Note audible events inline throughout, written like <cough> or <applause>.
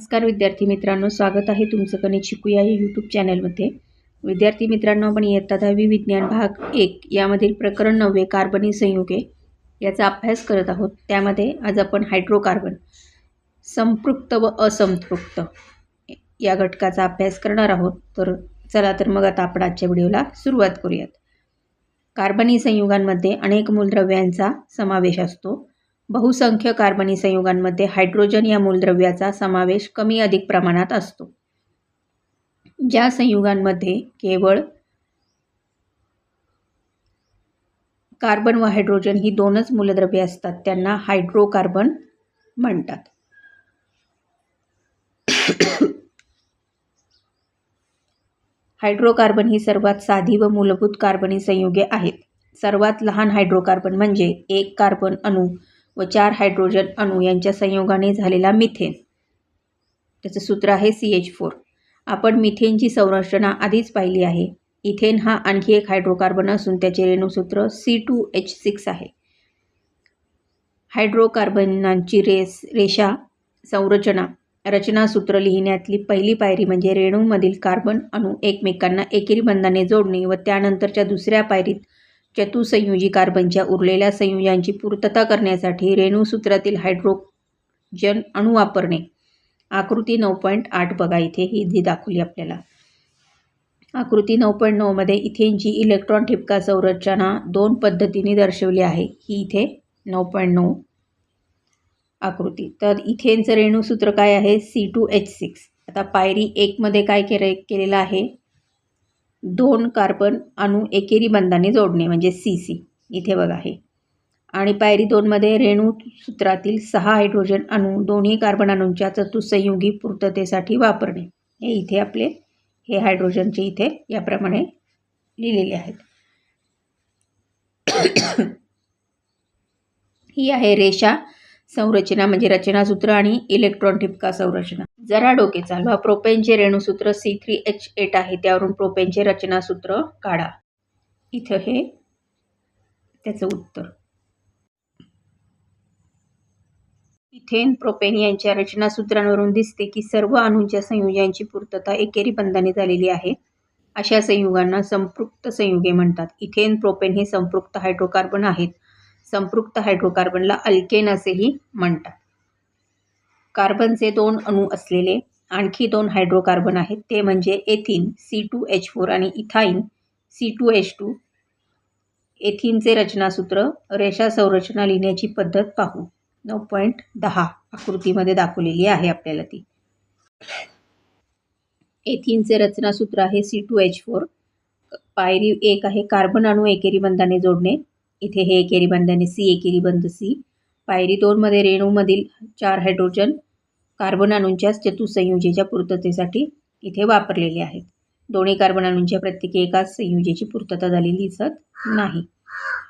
नमस्कार विद्यार्थी मित्रांनो स्वागत आहे तुमचं गणित शिकूया या यूट्यूब चॅनलमध्ये विद्यार्थी मित्रांनो आपण इयत्ता दहावी विज्ञान भाग एक यामधील प्रकरण नववे कार्बनी संयुगे याचा अभ्यास करत आहोत. त्यामध्ये आज आपण हायड्रोकार्बन संपृक्त व असंपृक्त या घटकाचा अभ्यास करणार आहोत. तर चला तर मग आता आपण आजच्या व्हिडिओला सुरुवात करूयात. कार्बनी संयुगांमध्ये अनेक मूलद्रव्यांचा समावेश असतो. बहुसंख्य कार्बनी संयुगांमध्ये हायड्रोजन या मूलद्रव्याचा समावेश कमी अधिक प्रमाणात असतो. ज्या संयुगांमध्ये केवळ कार्बन व हायड्रोजन ही दोनच मूलद्रव्ये असतात त्यांना हायड्रोकार्बन म्हणतात. हायड्रोकार्बन ही सर्वात साधी व मूलभूत कार्बनी संयुगे आहेत. सर्वात लहान हायड्रोकार्बन म्हणजे एक कार्बन अणू व चार हायड्रोजन अणू यांच्या संयोगाने झालेला मिथेन. त्याचं सूत्र आहे सी एच फोर आपण मिथेनची संरचना आधीच पाहिली आहे. इथेन हा आणखी एक हायड्रोकार्बन असून त्याचे रेणूसूत्र सी टू एच सिक्स आहे. हायड्रोकार्बनांची रेस रेषा संरचना रचनासूत्र लिहिण्यातली पहिली पायरी म्हणजे रेणूमधील कार्बन अणू एकमेकांना एकेरी बंधाने जोडणे व त्यानंतरच्या दुसऱ्या पायरीत चतुसंयुजी कार्बनच्या उरलेल्या संयोजांची पूर्तता करण्यासाठी रेणूसूत्रातील हायड्रोजन अणू वापरणे. आकृती नऊ पॉईंट आठ बघा इथे ही जी दाखवली आपल्याला. आकृती नऊ पॉईंट नऊमध्ये इथेनची इलेक्ट्रॉन ठिपका संरचना दोन पद्धतीने दर्शवली आहे. ही इथे नऊ पॉईंट नऊ आकृती. तर इथेनचं रेणूसूत्र काय आहे? C two H six. आता पायरी एकमध्ये काय केले केलेलं आहे? दोन कार्बन अणू एकेरी बंधाने जोडणे म्हणजे सी सी इथे बघा आहे आणि पायरी दोनमध्ये रेणू सूत्रातील सहा हायड्रोजन अणू दोन्ही कार्बन अणूंच्या चतुसंयुगी पूर्ततेसाठी वापरणे. हे इथे आपले हे हायड्रोजनचे इथे याप्रमाणे लिहिलेले आहेत. <coughs> ही आहे रेषा संरचना म्हणजे रचनासूत्र आणि इलेक्ट्रॉन ठिपका संरचना. जरा डोके चालवा. प्रोपेनचे रेणूसूत्र सी थ्री एच एट आहे. त्यावरून प्रोपेनचे रचनासूत्र काढा. इथं हे त्याचं उत्तर. इथेन प्रोपेन यांच्या रचनासूत्रांवरून दिसते की सर्व अणूंच्या संयुगांची पूर्तता एकेरी बंधाने झालेली आहे. अशा संयुगांना संपृक्त संयुगे म्हणतात. इथेन प्रोपेन हे संपृक्त हायड्रोकार्बन आहेत. संपृक्त हायड्रोकार्बनला अल्केन असेही म्हणतात. कार्बनचे दोन अणू असलेले आणखी दोन हायड्रोकार्बन आहेत. ते म्हणजे ethene C two H four आणि ethyne C two H two एथिनचे रचनासूत्र रेषा संरचना लिहिण्याची पद्धत पाहू. नऊ पॉईंट दहा आकृतीमध्ये दाखवलेली आहे आपल्याला ती. एथिनचे रचनासूत्र आहे सी टू एच फोर पायरी एक आहे. कार्बन अणू एकेरी बंधाने जोडणे. इथे हे एकेरी बंधाने सी एकेरी बंध सी. पायरी दोनमध्ये रेणूमधील चार हायड्रोजन कार्बन अणूंच्या चतुसंयुजेच्या पूर्ततेसाठी इथे वापरलेले आहेत. दोन्ही कार्बन अणूंच्या प्रत्येकी एकाच संयुजेची पूर्तता झालेली दिसत नाही.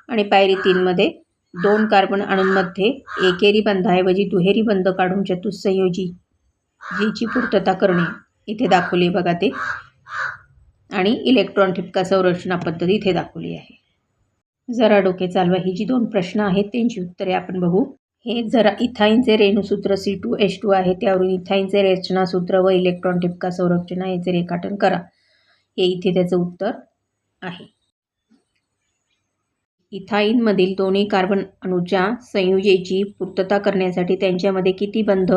आणि पायरी तीनमध्ये दोन कार्बन अणूंमध्ये एकेरी बंधाऐवजी दुहेरी बंध काढून चतुसंयोजी जीची पूर्तता करणे इथे दाखवली बघा ते. आणि इलेक्ट्रॉन ठिपका संरचना पद्धती इथे दाखवली आहे. जरा डोके चालवा. ही जी दोन प्रश्न आहेत त्यांची उत्तरे आपण बघू. हे जरा इथाईनचे रेणूसूत्र सी टू एच टू आहे. त्यावरून इथाईनचे रचनासूत्र व इलेक्ट्रॉन टिपका संरचना याचे रेखाटन करा. हे इथे त्याचं उत्तर आहे. इथाईनमधील दोन्ही कार्बन अणूच्या संयुजेची पूर्तता करण्यासाठी त्यांच्यामध्ये किती बंध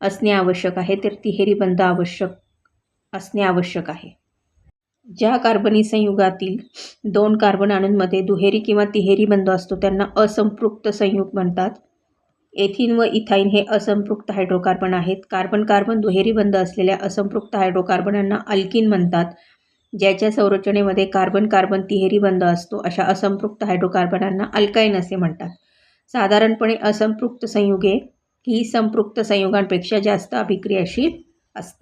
असणे आवश्यक आहे? तर तिहेरी बंध आवश्यक असणे आवश्यक आहे. ज्या कार्बनी संयुगातील दोन कार्बन अणूंमध्ये दुहेरी किंवा तिहेरी बंध असतो त्यांना असंपृक्त संयुग म्हणतात. एथिन व इथाईन हे असंपृक्त हायड्रोकार्बन आहेत. कार्बन कार्बन दुहेरी बंध असलेल्या असंपृक्त हायड्रोकार्बनांना अल्किन म्हणतात ज्याच्या संरचनेमध्ये कार्बन कार्बन तिहेरी बंध असतो अशा असंपृक्त हायड्रोकार्बनांना अल्काईन असे म्हणतात. साधारणपणे असंपृक्त संयुगे ही संपृक्त संयुगांपेक्षा जास्त अभिक्रियाशील असतात.